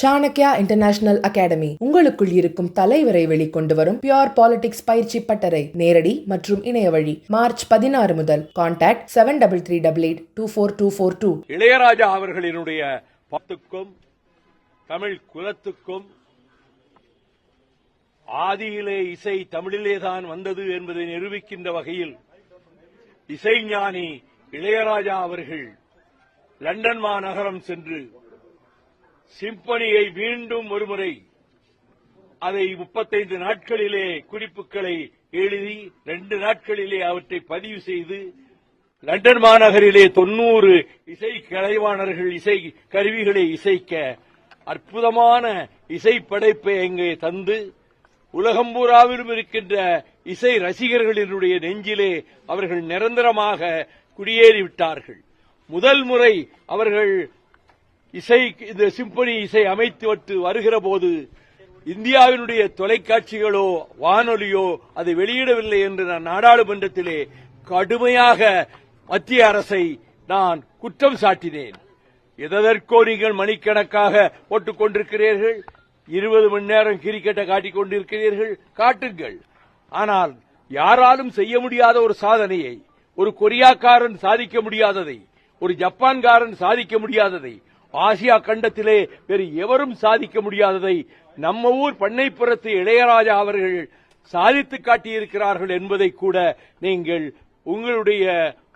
Chanakya international academy. உங்களுக்குள் இருக்கும் தலைவரை வெளிக்கொண்டு வரும் பியோர் பாலிடிக்ஸ் பயிற்சி பட்டறை. நேரடி மற்றும் இணைய வழி. மார்ச் பதினாறு முதல். Contact seven double three double eight two four two four two Ilaiyaraaja அவர்களினுடைய பத்துக்கும் தமிழ் குலத்துக்கும் ஆதியிலே இசை தமிழிலே தான் வந்தது என்பதை நிரூபிக்கின்ற வகையில் இசைஞானி இளையராஜா அவர்கள் லண்டன் மாநகரம் சென்று சிம்பனியை மீண்டும் ஒருமுறை அதை முப்பத்தைந்து நாட்களிலே குறிப்புகளை எழுதி ரெண்டு நாட்களிலே அவற்றை பதிவு செய்து லண்டன் மாநகரிலே தொன்னூறு இசை கலைவாணர்கள் இசை கருவிகளை இசைக்க அற்புதமான இசை படைப்பை அங்கே தந்து உலகம் பூராவிலும் இருக்கின்ற இசை ரசிகர்களினுடைய நெஞ்சிலே அவர்கள் நிரந்தரமாக குடியேறிவிட்டார்கள். முதல் முறை அவர்கள் இசை இந்த சிம்பனி இசை அமைத்து வருகிற போது இந்தியாவினுடைய தொலைக்காட்சிகளோ வானொலியோ அதை வெளியிடவில்லை என்று நான் நாடாளுமன்றத்திலே கடுமையாக மத்திய அரசை நான் குற்றம் சாட்டினேன். எதற்கோ நீங்கள் மணிக்கணக்காக போட்டுக் கொண்டிருக்கிறீர்கள் இருபது மணி நேரம் கிரிக்கெட்டை காட்டிக் கொண்டிருக்கிறீர்கள் காட்டுங்கள். ஆனால் யாராலும் செய்ய முடியாத ஒரு சாதனையை ஒரு கொரியாக்காரன் சாதிக்க முடியாததை ஒரு ஜப்பான்காரன் சாதிக்க முடியாததை ஆசியா கண்டத்திலே வேறு எவரும் சாதிக்க முடியாததை நம்ம ஊர் பண்ணைப்புறத்து இளையராஜா அவர்கள் சாதித்து காட்டியிருக்கிறார்கள் என்பதை கூட நீங்கள் உங்களுடைய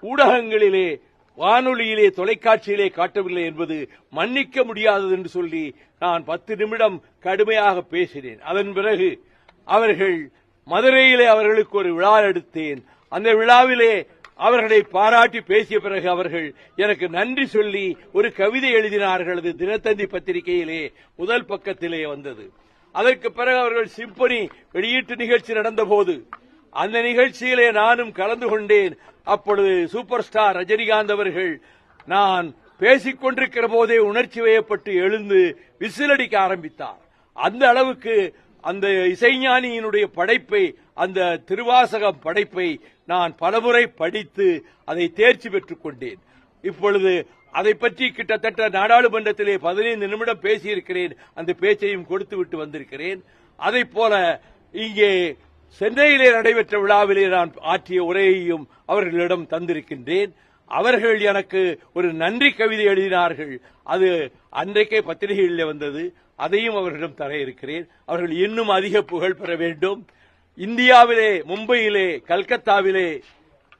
ஊடகங்களிலே வானொலியிலே தொலைக்காட்சியிலே காட்டவில்லை என்பது மன்னிக்க முடியாதது என்று சொல்லி நான் பத்து நிமிடம் கடுமையாக பேசினேன். அதன் பிறகு அவர்கள் மதுரையிலே அவர்களுக்கு ஒரு விழா எடுத்தேன். அந்த விழாவிலே அவர்களை பாராட்டி பேசிய பிறகு அவர்கள் எனக்கு நன்றி சொல்லி ஒரு கவிதை எழுதினார்கள். அது தினத்தந்தி பத்திரிகையிலே முதல் பக்கத்திலே வந்தது. அதற்கு பிறகு அவர்கள் சிம்பனி வெளியீட்டு நிகழ்ச்சி நடந்தபோது அந்த நிகழ்ச்சியிலே நானும் கலந்து கொண்டேன். அப்பொழுது சூப்பர் ஸ்டார் ரஜினிகாந்த் அவர்கள் நான் பேசிக் கொண்டிருக்கிற போதே உணர்ச்சி வயப்பட்டு எழுந்து விசிலடிக்க ஆரம்பித்தார். அந்த அளவுக்கு அந்த இசைஞானியினுடைய படைப்பை அந்த திருவாசகம் படைப்பை நான் பலமுறை படித்து அதை தேர்ச்சி பெற்றுக் கொண்டேன். இப்பொழுது அதை பற்றி கிட்டத்தட்ட நாடாளுமன்றத்திலே பதினைந்து நிமிடம் பேசியிருக்கிறேன். அந்த பேச்சையும் கொடுத்து விட்டு வந்திருக்கிறேன். அதை போல இங்கே சென்னையிலே நடைபெற்ற விழாவிலே நான் ஆற்றிய உரையையும் அவர்களிடம் தந்திருக்கின்றேன். அவர்கள் எனக்கு ஒரு நன்றி கவிதை எழுதினார்கள். அது அன்றைக்கே பத்திரிகைகளில் வந்தது. அதையும் அவர்களிடம் தர இருக்கிறேன். அவர்கள் இன்னும் அதிக புகழ் பெற வேண்டும். இந்தியாவிலே மும்பையிலே கல்கத்தாவிலே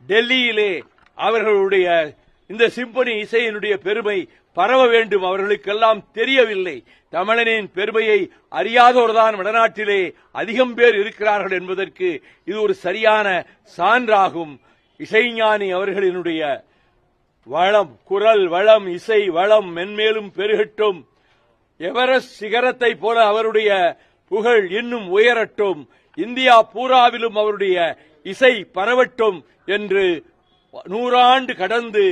டெல்லியிலே அவர்களுடைய இந்த சிம்பனி இசையினுடைய பெருமை பரவ வேண்டும். அவர்களுக்கெல்லாம் தெரியவில்லை. தமிழனின் பெருமையை அறியாதோர்தான் வடநாட்டிலே அதிகம் பேர் இருக்கிறார்கள் என்பதற்கு இது ஒரு சரியான சான்றாகும். இசைஞானி அவர்களினுடைய வளம் குரல் வளம் இசை வளம் மென்மேலும் பெருகட்டும். எவரெஸ்ட் சிகரத்தை போல அவருடைய புகழ் இன்னும் உயரட்டும். இந்தியா பூராவிலும் அவருடைய இசை பரவட்டும் என்று நூறாண்டு கடந்து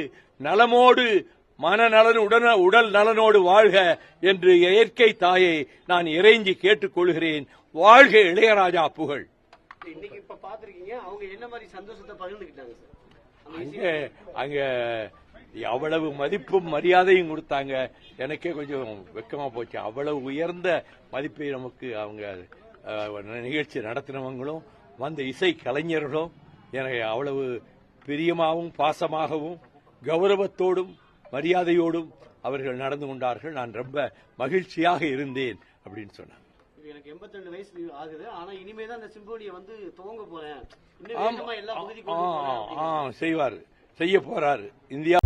நலமோடு மனநலன் உடன உடல் நலனோடு வாழ்க என்று இயற்கை தாயை நான் இறைஞ்சி கேட்டுக்கொள்கிறேன். வாழ்க இளையராஜா புகழ். அங்க அவ்வளவு மதிப்பும் மரியாதையும் கொடுத்தாங்க. எனக்கே கொஞ்சம் வெக்கமா போச்சு. அவ்வளவு உயர்ந்த மதிப்பை நமக்கு அவங்க நிகழ்ச்சி நடத்தினவங்களும் வந்த இசை கலைஞர்களும் எனக்கு அவ்வளவு பிரியமாகவும் பாசமாகவும் கௌரவத்தோடும் மரியாதையோடும் அவர்கள் நடந்து கொண்டார்கள். நான் ரொம்ப மகிழ்ச்சியாக இருந்தேன் அப்படின்னு இப்ப எனக்கு 82 வயசு ஆகுது. ஆனா இனிமே தான் இந்த சிம்போனியை வந்து துவங்க போறேன். செய்வார். செய்ய போறாரு. இந்தியா